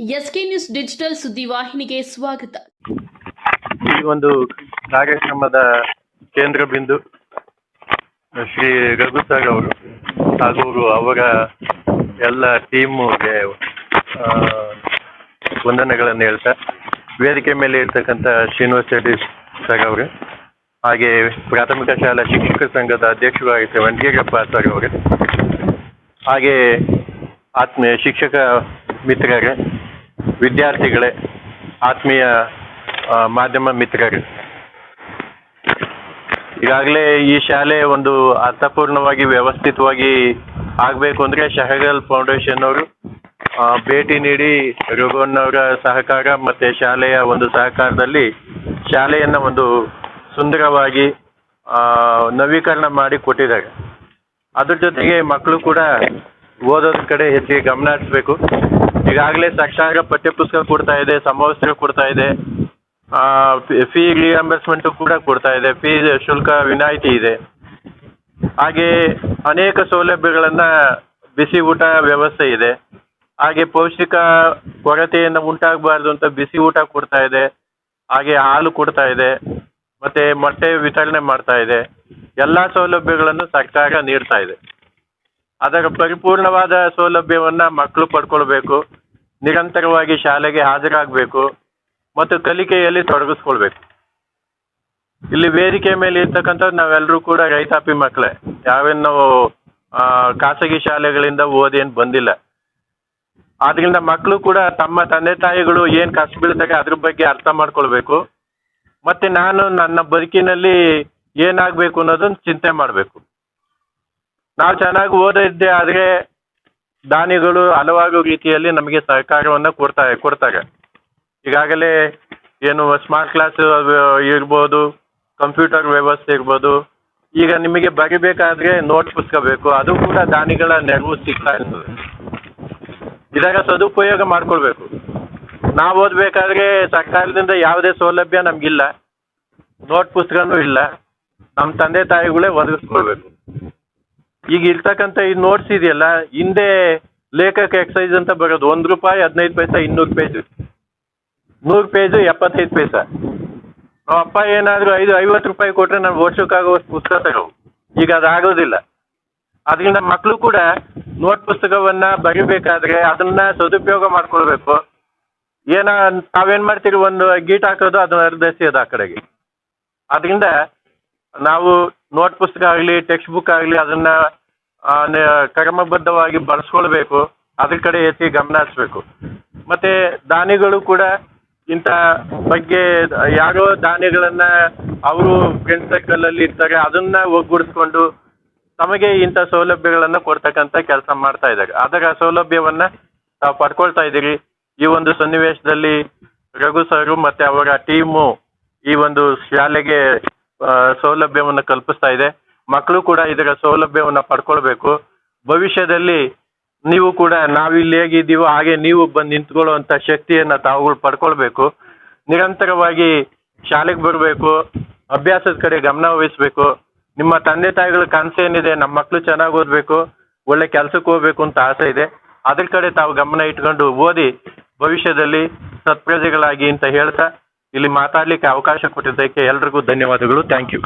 SK news digital ಸುದ್ದಿವಾಹಿನಿಗೆ ಸ್ವಾಗತ. ಈ ಒಂದು ಕಾರ್ಯಕ್ರಮದ ಕೇಂದ್ರ ಬಿಂದು, ಶ್ರೀ ರಘು ಸರ್ ಅವರು ಹಾಗೂ ಅವರ ಎಲ್ಲ ಟೀಮ್ಗೆ ವಂದನೆಗಳನ್ನು ಹೇಳ್ತಾ, ವೇದಿಕೆ ಮೇಲೆ ಇರ್ತಕ್ಕಂಥ ಶ್ರೀನಿವಾಸ್ ರೆಡ್ಡಿ ಸರ್ ಅವರು, ಹಾಗೆ ಪ್ರಾಥಮಿಕ ಶಾಲಾ ಶಿಕ್ಷಕ ಸಂಘದ ಅಧ್ಯಕ್ಷರಾಗಿದ್ದ ವಂಟಗೇರಪ್ಪ ಸರ್ ಅವರು, ಹಾಗೆ ಆತ್ಮೀಯ ಶಿಕ್ಷಕ ಮಿತ್ರರೇ ವಿದ್ಯಾರ್ಥಿಗಳೇ, ಆತ್ಮೀಯ ಮಾಧ್ಯಮ ಮಿತ್ರರು. ಈಗಾಗಲೇ ಈ ಶಾಲೆ ಒಂದು ಅರ್ಥಪೂರ್ಣವಾಗಿ ವ್ಯವಸ್ಥಿತವಾಗಿ ಆಗಬೇಕು ಅಂದರೆ ಶಹಗಲ್ ಫೌಂಡೇಶನ್ ಅವರು ಭೇಟಿ ನೀಡಿ ರಘುವಣ್ಣವರ ಸಹಕಾರ ಮತ್ತು ಶಾಲೆಯ ಒಂದು ಸಹಕಾರದಲ್ಲಿ ಶಾಲೆಯನ್ನು ಒಂದು ಸುಂದರವಾಗಿ ನವೀಕರಣ ಮಾಡಿ ಕೊಟ್ಟಿದ್ದಾರೆ. ಅದ್ರ ಜೊತೆಗೆ ಮಕ್ಕಳು ಕೂಡ ಓದೋದ್ರ ಕಡೆ ಹೆಚ್ಚಿಗೆ ಗಮನ ಹರಿಸ್ಬೇಕು. ಈಗಾಗಲೇ ಸರ್ಕಾರ ಪಠ್ಯಪುಸ್ತಕ ಕೊಡ್ತಾ ಇದೆ ಸಮವಸ್ತ್ರ ಕೊಡ್ತಾ ಇದೆ. ಫೀ ರಿಯಂಬರ್ಸ್ಮೆಂಟು ಕೂಡ ಕೊಡ್ತಾ ಇದೆ. ಫೀ ಶುಲ್ಕ ವಿನಾಯಿತಿ ಇದೆ. ಹಾಗೆ ಅನೇಕ ಸೌಲಭ್ಯಗಳನ್ನು ಬಿಸಿ ಊಟ ವ್ಯವಸ್ಥೆ ಇದೆ. ಹಾಗೆ ಪೌಷ್ಟಿಕ ಕೊರತೆಯನ್ನು ಉಂಟಾಗಬಾರ್ದು ಅಂತ ಬಿಸಿ ಊಟ ಕೊಡ್ತಾ ಇದೆ. ಹಾಗೆ ಹಾಲು ಕೊಡ್ತಾ ಇದೆ. ಮತ್ತೆ ಮೊಟ್ಟೆ ವಿತರಣೆ ಮಾಡ್ತಾ ಇದೆ. ಎಲ್ಲ ಸೌಲಭ್ಯಗಳನ್ನು ಸರ್ಕಾರ ನೀಡ್ತಾ ಇದೆ. ಅದರ ಪರಿಪೂರ್ಣವಾದ ಸೌಲಭ್ಯವನ್ನು ಮಕ್ಕಳು ಪಡ್ಕೊಳ್ಬೇಕು. ನಿರಂತರವಾಗಿ ಶಾಲೆಗೆ ಹಾಜರಾಗಬೇಕು ಮತ್ತು ಕಲಿಕೆಯಲ್ಲಿ ತೊಡಗಿಸ್ಕೊಳ್ಬೇಕು. ಇಲ್ಲಿ ವೇದಿಕೆ ಮೇಲೆ ಇರ್ತಕ್ಕಂಥದ್ದು ನಾವೆಲ್ಲರೂ ಕೂಡ ರೈತಾಪಿ ಮಕ್ಕಳೇ. ಯಾವೇನು ನಾವು ಖಾಸಗಿ ಶಾಲೆಗಳಿಂದ ಓದೇನು ಬಂದಿಲ್ಲ. ಆದ್ರಿಂದ ಮಕ್ಕಳು ಕೂಡ ತಮ್ಮ ತಂದೆ ತಾಯಿಗಳು ಏನು ಕಷ್ಟ ಬೀಳ್ತಾರೆ ಅದ್ರ ಬಗ್ಗೆ ಅರ್ಥ ಮಾಡ್ಕೊಳ್ಬೇಕು. ಮತ್ತೆ ನಾನು ನನ್ನ ಬದುಕಿನಲ್ಲಿ ಏನಾಗಬೇಕು ಅನ್ನೋದನ್ನ ಚಿಂತೆ ಮಾಡಬೇಕು. ನಾವು ಚೆನ್ನಾಗಿ ಓದಿದ್ದೆ ಆದರೆ ದಾನಿಗಳು ಹಲವಾರು ರೀತಿಯಲ್ಲಿ ನಮಗೆ ಸಹಕಾರವನ್ನು ಕೊಡ್ತಾ, ಕೊಡ್ತಾರೆ. ಈಗಾಗಲೇ ಏನು ಸ್ಮಾರ್ಟ್ ಕ್ಲಾಸ್ ಇರ್ಬೋದು ಕಂಪ್ಯೂಟರ್ ವ್ಯವಸ್ಥೆ ಇರ್ಬೋದು, ಈಗ ನಿಮಗೆ ಬರಿಬೇಕಾದ್ರೆ ನೋಟ್ ಪುಸ್ತಕ ಬೇಕು, ಅದು ಕೂಡ ದಾನಿಗಳ ನೆರವು ಸಿಗ್ತಾ ಇರ್ತದೆ. ಇದರ ಸದುಪಯೋಗ ಮಾಡ್ಕೊಳ್ಬೇಕು. ನಾವು ಓದಬೇಕಾದ್ರೆ ಸರ್ಕಾರದಿಂದ ಯಾವುದೇ ಸೌಲಭ್ಯ ನಮಗಿಲ್ಲ ನೋಟ್ ಪುಸ್ತಕನೂ ಇಲ್ಲ ನಮ್ಮ ತಂದೆ ತಾಯಿಗಳೇ ಒದಗಿಸ್ಕೊಳ್ಬೇಕು. ಈಗ ಇರ್ತಕ್ಕಂಥ ಈ ನೋಟ್ಸ್ ಇದೆಯಲ್ಲ ಹಿಂದೆ ಲೇಖಕ ಎಕ್ಸೈಸ್ ಅಂತ ಬರೋದು ಒಂದು ರೂಪಾಯಿ, ಹದಿನೈದು ಪೈಸಾ, ಇನ್ನೂರು ಪೇಜ್ ನೂರು ಪೇಜು, ಎಪ್ಪತ್ತೈದು ಪೈಸಾ. ನಮ್ಮ ಅಪ್ಪ ಏನಾದರೂ ಐದು, ಐವತ್ತು ರೂಪಾಯಿ ಕೊಟ್ಟರೆ ನಾನು ವರ್ಷಕ್ಕಾಗುವಷ್ಟು ಪುಸ್ತಕ ತಗೋ. ಈಗ ಅದಾಗೋದಿಲ್ಲ. ಅದರಿಂದ ಮಕ್ಕಳು ಕೂಡ ನೋಟ್ ಪುಸ್ತಕವನ್ನು ಬರಿಬೇಕಾದ್ರೆ ಅದನ್ನ ಸದುಪಯೋಗ ಮಾಡ್ಕೊಳ್ಬೇಕು. ಏನ ತಾವೇನು ಮಾಡ್ತೀರಿ ಒಂದು ಗೀಟ್ ಹಾಕೋದು, ಅದನ್ನ ಅರ್ಧಿಸೋದು ಆ ಕಡೆಗೆ. ಅದರಿಂದ ನಾವು ನೋಟ್ ಪುಸ್ತಕ ಆಗಲಿ ಟೆಕ್ಸ್ಟ್ ಬುಕ್ ಆಗಲಿ ಅದನ್ನು ಕ್ರಮಬದ್ಧವಾಗಿ ಬಳಸ್ಕೊಳ್ಬೇಕು. ಅದ್ರ ಕಡೆ ಎತ್ತಿ ಗಮನ ಹರಿಸ್ಬೇಕು. ಮತ್ತು ದಾನಿಗಳು ಕೂಡ ಇಂಥ ಬಗ್ಗೆ, ಯಾರೋ ದಾನಿಗಳನ್ನ ಅವರು ಫ್ರೆಂಡ್ ಸರ್ಕಲಲ್ಲಿ ಇರ್ತಾರೆ, ಅದನ್ನ ಒಗ್ಗೂಡಿಸ್ಕೊಂಡು ತಮಗೆ ಇಂಥ ಸೌಲಭ್ಯಗಳನ್ನು ಕೊಡ್ತಕ್ಕಂಥ ಕೆಲಸ ಮಾಡ್ತಾ ಇದ್ದಾರೆ. ಅದರ ಸೌಲಭ್ಯವನ್ನು ತಾವು ಪಡ್ಕೊಳ್ತಾ ಇದ್ದೀರಿ. ಈ ಒಂದು ಸನ್ನಿವೇಶದಲ್ಲಿ ರಘು ಸರ್ ಮತ್ತು ಅವರ ಟೀಮು ಈ ಒಂದು ಶಾಲೆಗೆ ಸೌಲಭ್ಯವನ್ನು ಕಲ್ಪಿಸ್ತಾ ಇದೆ. ಮಕ್ಕಳು ಕೂಡ ಇದರ ಸೌಲಭ್ಯವನ್ನು ಪಡ್ಕೊಳ್ಬೇಕು. ಭವಿಷ್ಯದಲ್ಲಿ ನೀವು ಕೂಡ ನಾವಿಲ್ಲಿ ಹೇಗಿದ್ದೀವೋ ಹಾಗೆ ನೀವು ಬಂದು ನಿಂತ್ಕೊಳ್ಳುವಂಥ ಶಕ್ತಿಯನ್ನು ತಾವುಗಳು ಪಡ್ಕೊಳ್ಬೇಕು. ನಿರಂತರವಾಗಿ ಶಾಲೆಗೆ ಬರಬೇಕು, ಅಭ್ಯಾಸದ ಕಡೆ ಗಮನ ವಹಿಸಬೇಕು. ನಿಮ್ಮ ತಂದೆ ತಾಯಿಗಳ ಕನಸೇನಿದೆ ನಮ್ಮ ಮಕ್ಕಳು ಚೆನ್ನಾಗಿ ಓದಬೇಕು, ಒಳ್ಳೆ ಕೆಲಸಕ್ಕೆ ಹೋಗ್ಬೇಕು ಅಂತ ಆಸೆ ಇದೆ. ಅದ್ರ ಕಡೆ ತಾವು ಗಮನ ಇಟ್ಕೊಂಡು ಓದಿ, ಭವಿಷ್ಯದಲ್ಲಿ ಸತ್ಪ್ರಜೆಗಳಾಗಿ ಅಂತ ಹೇಳ್ತಾ ಇಲ್ಲಿ ಮಾತಾಡ್ಲಿಕ್ಕೆ ಅವಕಾಶ ಕೊಟ್ಟಿದ್ದಕ್ಕೆ ಎಲ್ರಿಗೂ ಧನ್ಯವಾದಗಳು. Thank you